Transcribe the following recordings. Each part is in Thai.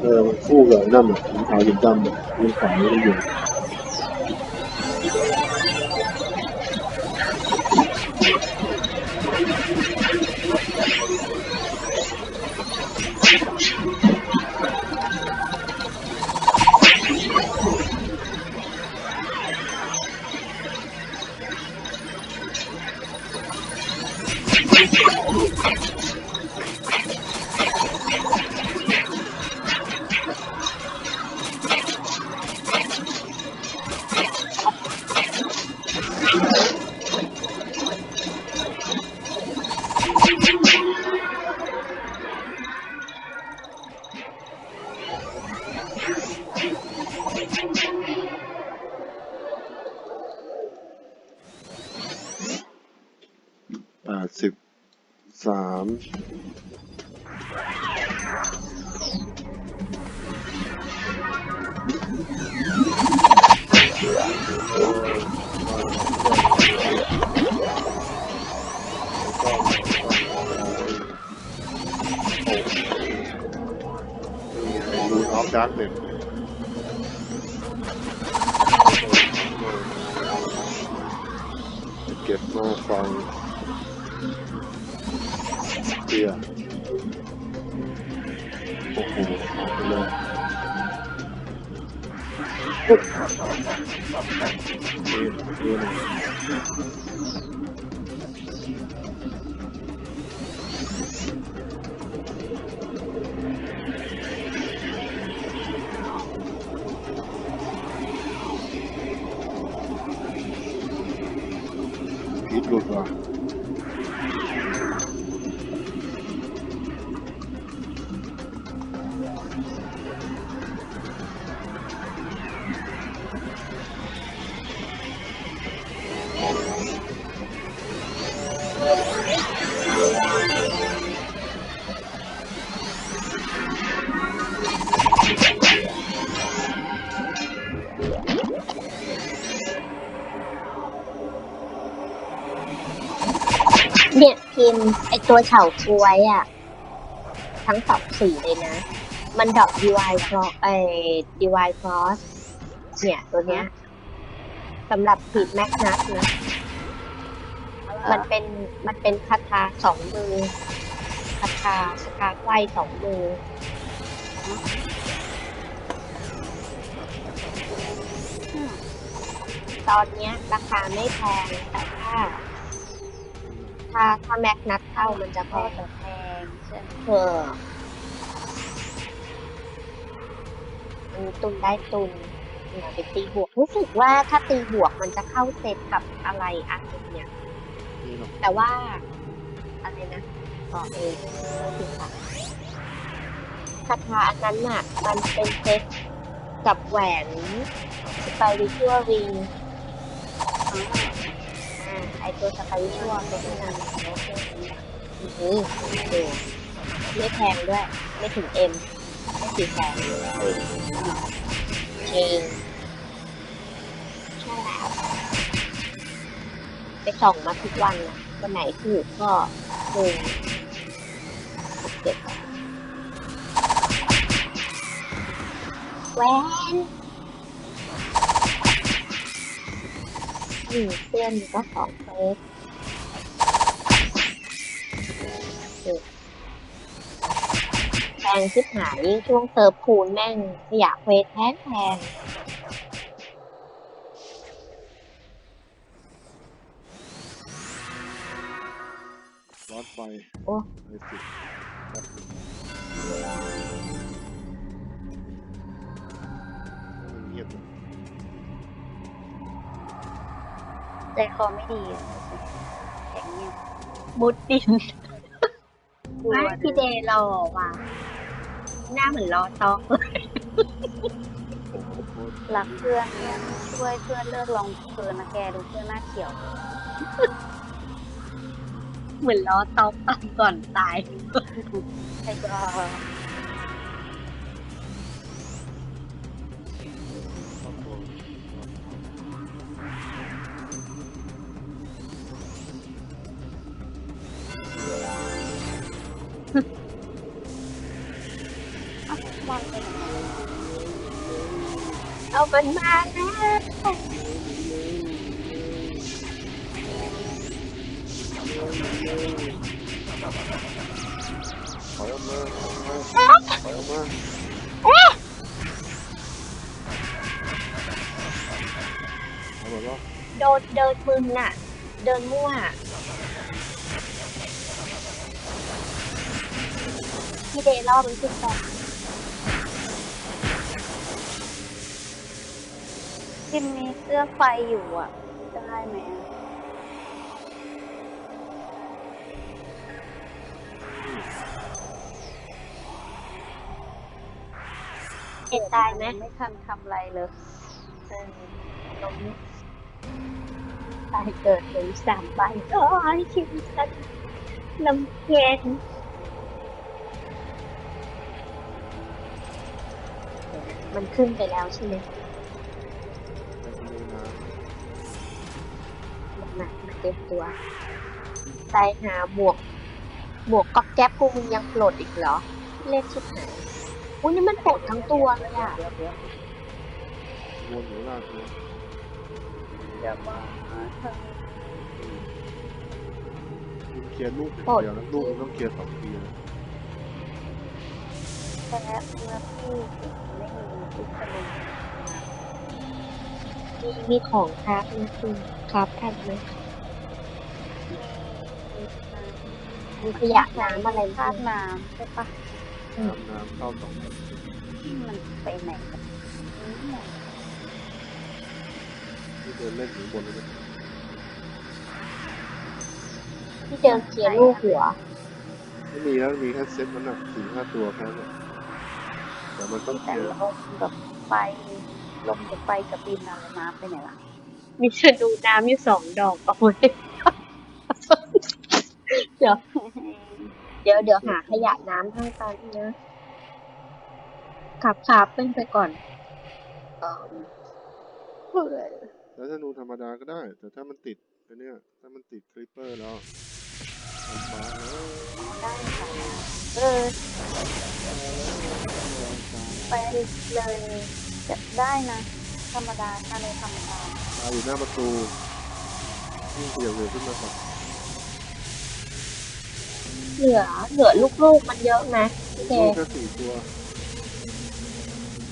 เออมันคู่กับนั่นอะสีขาว สีดำอะยืนขวางไม่ได้อยู่แปดสิบสามรูนออฟดาร์กเน็ตเก็บมาฟัง เตี ตัวเฉาก้วยอะ ทั้งสองสีเลยนะ มันดอก DY Cross ไอ DY Cross เนี่ยตัวเนี้ยสำหรับผิดแม็กนัสนะ มันเป็นมันเป็นคาถาสองมือคาถาสกาไฟสองมือตอนเนี้ยราคาไม่แพงแต่ถ้า ถ้าถ้าแม็กนัดเข้ามันจะแพก็งจะแพงใช่ไหมเออมันตุนได้ตุนอย่าไปตีบวกรู้สึกว่าถ้าตีบวกมันจะเข้าเซตกับอะไรอันหนึงเนี่ย นี่เนาะแต่ว่า อะไรนะต่อเองก็คือค่ะคาถาอันนั้นน่ะ มันเป็นเซตกับแหวนสไปริชัวริงอ่า ไอตัวสไปริชัวเป็นนั่นอือหือดูไม่แพงด้วย ไม่ถึงเอ็มไม่ถึงแสนจริงใช่แล้วไปส่องมาทุกวันนะวันไหนถูกก็ดูหกเจ็ดแหวน นี่เพื่อนก็สองเฟสดูแพงชิบหายยิ่งช่วงเติร์ฟคูณแม่งขยะเควสแพงแพงรอดไปโอ้ ใจคอไม่ดีอะแข็งเนี่ยมุดดินกลัวไม่พี่เดย์เราออกมาหน้าเหมือนล้อต๊อกโอ้โหโคตรรักเพื่อนเนี่ยช่วยเพื่อนเลิกลองเกินนะแกดูเพื่อนหน้าเขียว เหมือนล้อต๊อกตอนก่อนตาย ใครจะครอบครัวอะ เอามันมานะถอยออกมาถอยออกมาถอยออกมาเอาหมดแล้วโดนเดินมึนน่ะ เดินมั่วพี่เดย์ล่อมันขึ้นไป ทีมมีเสื้อไฟอยู่อะ ได้ไหมอะเห็นตายไหม ไม่ทันทำอะไรเลยเออล้มตายเกิดเลยสามใบโอ้ยชีวิตฉันลำเย็นมันขึ้นไปแล้วใช่ไหม เต็มตัวตายหาบวกบวกก๊อบแก๊บกูมึงยังปลดอีกเหรอ เล่นชิบหายอุ้ยนี่มันปลดทั้งตัวเลยอะำวนอยู่ลากเลยเดี๋ยวมาเธอคุณเคลียร์ลูกอย่างเดียวนะลูกมันต้องเคลียร์สองทีนะแต่เมื่อพี่ไม่มีพิษณุมีมีของครับนะคุณครับทันไหม มีขยะน้ำอะไรธาบ้างตุน้ำใช่ปะน้ำน้ำเข้าสองมันไปไหนกันเนี่ยที่เดินเล่นอยู่บนเลยนะที่เดินเคลียร์ลูกหัว ไม่มีแล้วมีแค่เซ็ตมันอะสี่ห้าตัวแค่นั้นอะแต่มันต้องเคแต่ลียร์ลมกับไฟลมกับไฟกับดินอะไรน้ำไปไหนล่ะมีชะดูน้ำอยู่สองดอกเอาไว้เดี๋ยว เดี๋ยวเดี๋ยวหาขยะน้ำให้กันนะขับขับเป็นไปก่อนเอิ่มเพื่อแล้วธนูธรรมดาก็ได้ แต่ถ้ามันติดไอ้เนี่ยถ้ามันติดคลิปเปอร์แล้วมันฟ้าแล้วได้ค่ะเออไปเลยจะได้นะ ธรรมดาถ้าในธรรมดาตายอยู่หน้าประตูยิ่งเกี่ยวเลยขึ้นมาก่อน เหลือเหลือลูกๆมันเยอะไหมพี่เจ ลูกแค่สี่ตัว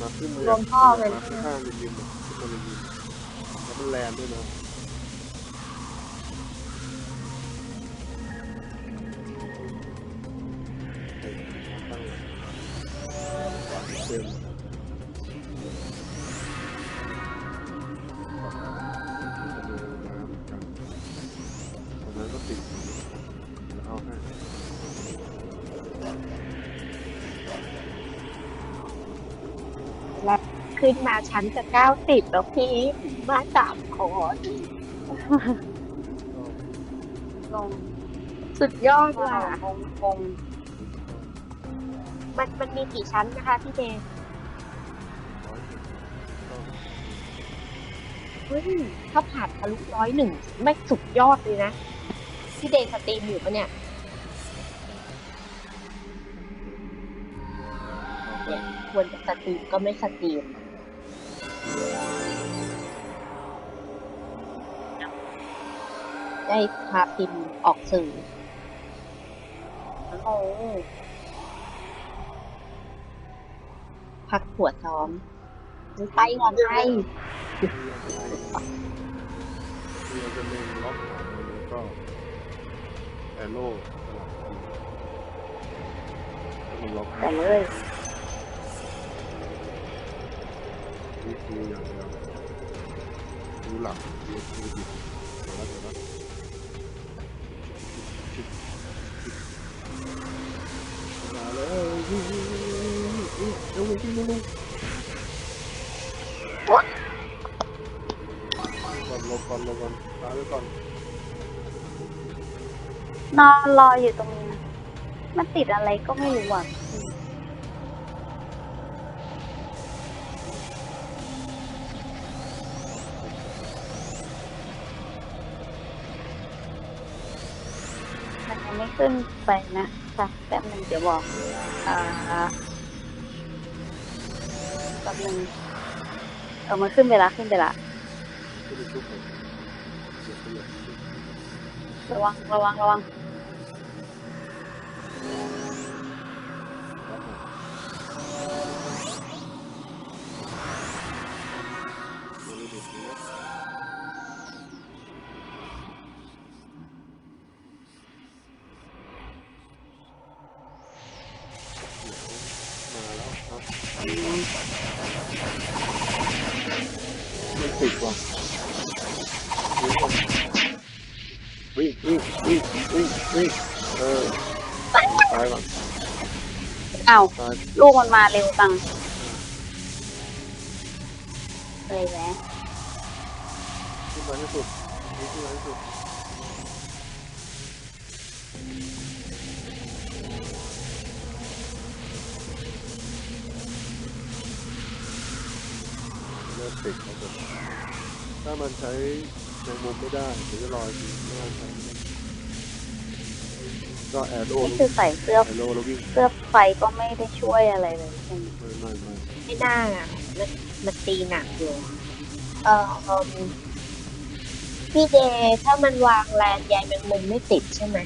มาขึ้นรวมพ่อมัน มาข้างๆริมๆอะขึ้นมาริมๆแล้วมันแลนด์ด้วยนะตั้งเต็มตอนนั้นก็ติด แล้วขึ้นมาชั้นจะเก้าสิบแล้วพี่มาสามคนลงสุดยอดว่าว่ะคงคงมันมันมีกี่ชั้นนะคะพี่เจเฮ้ยถ้าผ่านทะลุร้อยหนึ่งไม่สุดยอดเลยนะ พี่เดย์สตรีมอยู่ปะเนี่ย ควรจะสตรีมก็ไม่สตรีมได้พาพิมพ์ออกสื่อโอ้พักหัวซ้อมไปก่อนไปคือเราจะเล็งล็อกหางมันแล้วก็แอโร่สลับกันถ้ามันล็อกแต่เลย นี่คืออย่างเดียวดูหลังดูดูดิเดี๋ยวนะเดี๋ยวนะมาแล้ววิ่งวิ่งวิ่งวิ่งวิ่งเร็ววิ่งวิ่งวิ่งก่อนหลบก่อนหลบก่อนตายไว้ก่อนนอนรออยู่ตรงนี้นะมันติดอะไรก็ไม่รู้อะ ขึ้นไปนะค่ะแป๊บหนึ่งเดี๋ยวบอกอ่าแป๊บหนึ่งเอามันขึ้นไปละขึ้นไปละก็จะชุบผมเสียบไปเลยระวังระวังระวัง วิ่งวิ่งวิ่งวิ่งวิ่งเออตายว่ะอ้าวตายลูกมันมาเร็วจังเลยแหวะขึ้นมาให้สุดนี่ขึ้นมาให้สุดเริ่มติดครับผมถ้ามันใช้ แมงมุมไม่ได้หรือจะลอยทีไม่ได้ใช้ไม่ได้ก็แอโร่นี่คือใส่เสื้อแอโร่แล้ววิ่งเสื้อไฟก็ไม่ได้ช่วยอะไรเลยใช่ไหมไม่ไม่ไม่ไม่น่าอะมันมันตีหนักอยู่เออเอิ่มพี่เดย์ถ้ามันวางแลนใยแมงมุมไม่ติดใช่ไหม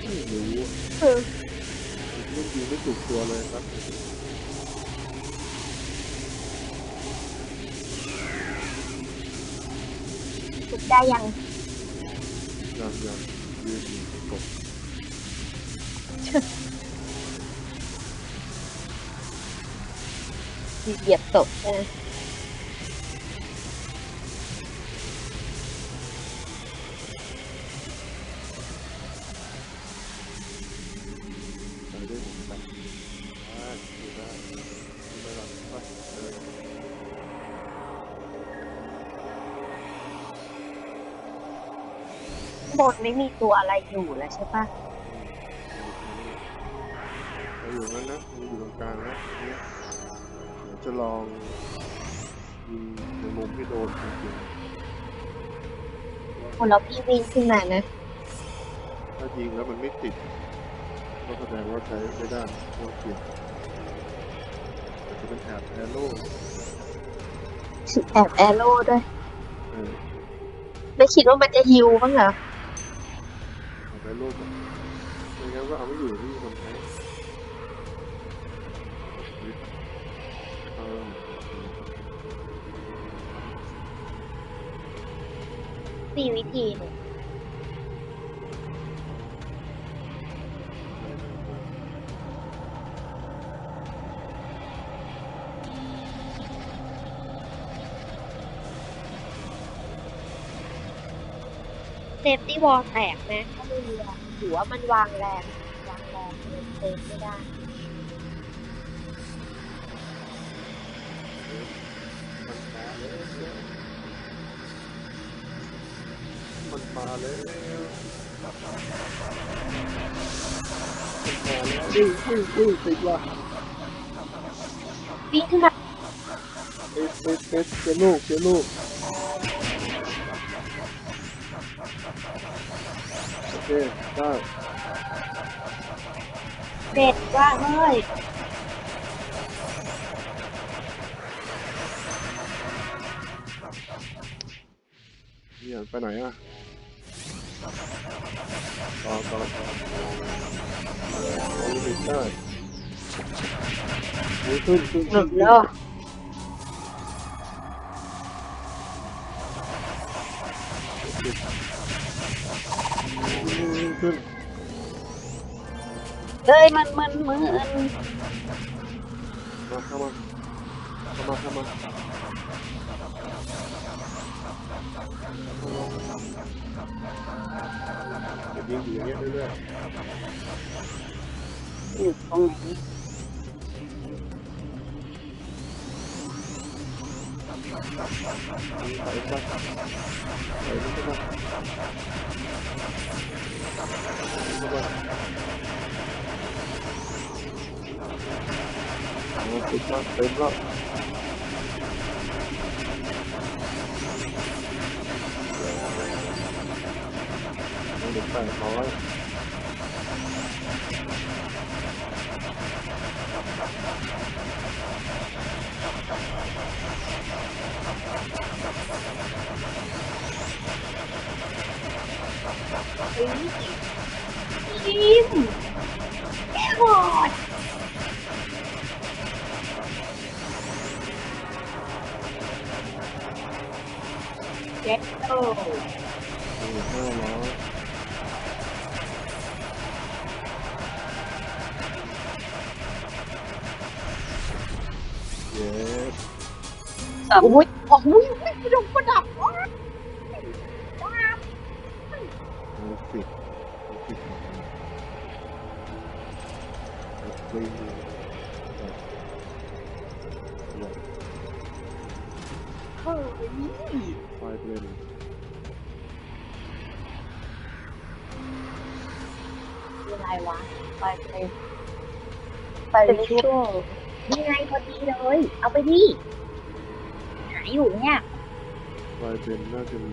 ไม่รู้อะคือเล่นยิงไม่ถูกตัวเลยครับ ได้ยังยังยังยืนอยู่กบเหยียบตกใช่ไหม ไม่มีตัวอะไรอยู่แล้วใช่ปะเราอยู่นั้นนะเราอยู่ตรงกลางนะเนี่ยเดี๋ยวจะลองยิงในมุมที่โดนจริงคนเราพี่วิ่งขึ้นมานะๆถ้ายิงแล้วมันไม่ติดก็แสดงว่าใช้ไม่ได้ก็เปลี่ยนอาจจะเป็นแอบแอโร่แอบแอโร่ด้วยเออไม่คิดว่ามันจะฮิวบ้างเหรอ แอบแอโร่แบบไม่งั้นก็เอาไม่อยู่ที่คนใช้เออมีวิธีเนึ่ง วอลแตกนะถ้าไม่มีแรงถือว่ามันวางแรงวางแรงเลยเซฟไม่ได้มันมาแล้วมันมาแล้ววิ่งวิ่งวิ่งติดว่ะวิ่งขึ้นมาเอ็ดเอ็ดเอ็ดเจอลูกเจอลูก อเคได้เด็ดว่าเฮ้ยเนี่ยไปไหนอะต่อต่อต่อเอาลิมิตได้หมุนขึ้นขึ้นหลุขึ้นดแล้ว อ้ยมันมันมืออันมาเข้ามาเข้ามาเข้ามาเดี๋ยวยิงอยู่อย่างเงี้ยเรื่อยอยู่ตรงไหนๆยิงไปไปไปนี่เข้ามา เข้ามาเอาติดมาเเอาเด็กแปดร้อยเฮ้ยทีมแค่บอดเจ็ดโตโอ้ห้าร้อยเย้ อุ้ยโอ้ยไม่ลงประดับ ไฟเบรนคืออะไรวะไปเลยไปไปช่วงยังไงพอดีเลย เอาไปดิหาอยู่เนี่ยไฟเบรนน่าจะมี